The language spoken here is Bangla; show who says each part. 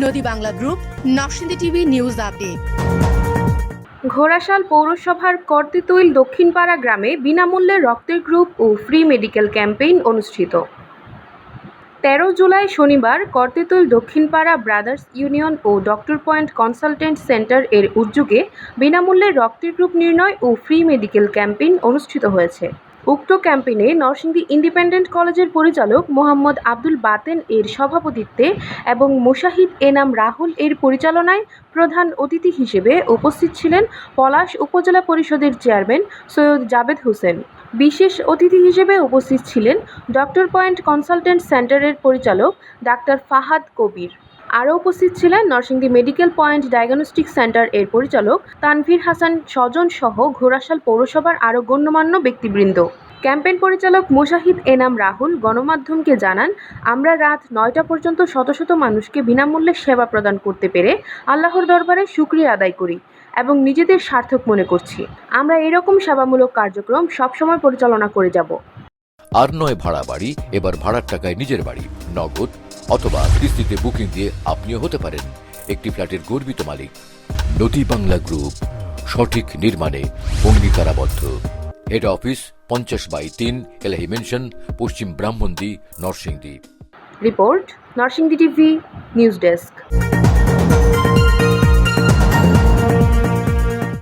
Speaker 1: নদী Bangla group, Narsingdi TV news update.
Speaker 2: Ghorashal পৌরসভার কর্তিতৈল দক্ষিণপাড়া গ্রামে বিনামূল্যে রক্তের গ্রুপ ও ফ্রি মেডিকেল ক্যাম্পেইন অনুষ্ঠিত। তেরো জুলাই শনিবার কর্তিতৈল দক্ষিণপাড়া ব্রাদার্স ইউনিয়ন ও ডক্টর পয়েন্ট কনসালটেন্ট সেন্টার এর উদ্যোগে বিনামূল্যে রক্তের গ্রুপ নির্ণয় ও ফ্রি মেডিকেল ক্যাম্পেইন অনুষ্ঠিত হয়েছে। উক্ত ক্যাম্পেইনে নরসিংদী ইন্ডিপেন্ডেন্ট কলেজের পরিচালক মোহাম্মদ আব্দুল বাতেন এর সভাপতিত্বে এবং মোশাহিদ এনাম রাহুল এর পরিচালনায় প্রধান অতিথি হিসেবে উপস্থিত ছিলেন পলাশ উপজেলা পরিষদের চেয়ারম্যান সৈয়দ জাবেদ হোসেন। বিশেষ অতিথি হিসেবে উপস্থিত ছিলেন ডক্টর পয়েন্ট কনসালটেন্ট সেন্টারের পরিচালক ডাক্তার ফাহাদ কবির। আরও উপস্থিত ছিলেন Narsingdi medical point diagnostic centre এর পরিচালক তানভীর হাসান স্বজন সহ ঘোড়াশাল পৌরসভার আরও গণ্যমান্য ব্যক্তিবৃন্দ। ক্যাম্পেইন পরিচালক মোশাহিদ এনাম রাহুল গণমাধ্যমকে জানান, আমরা রাত নয়টা পর্যন্ত শত শত মানুষকে বিনামূল্যে সেবা প্রদান করতে পেরে আল্লাহর দরবারে শুক্রিয়া আদায় করি এবং নিজেদের সার্থক মনে করছি। আমরা এরকম সেবামূলক কার্যক্রম সবসময় পরিচালনা করে যাব।
Speaker 3: আর নয় ভাড়া বাড়ি, এবার ভাড়ার টাকায় নিজের বাড়ি, নগদ অথবা কিস্তিতে বুকিং দিয়ে আপনিও হতে পারেন একটি ফ্ল্যাটের গর্বিত মালিক। নদী বাংলা গ্রুপ, সঠিক নির্মাণে অঙ্গীকারাবদ্ধ। হেড অফিস, পঞ্চাশ বাই তিন এলাহি মেনশন, পশ্চিম Brahmandi, Narsingdi.
Speaker 2: Report, Narsingdi TV, news desk.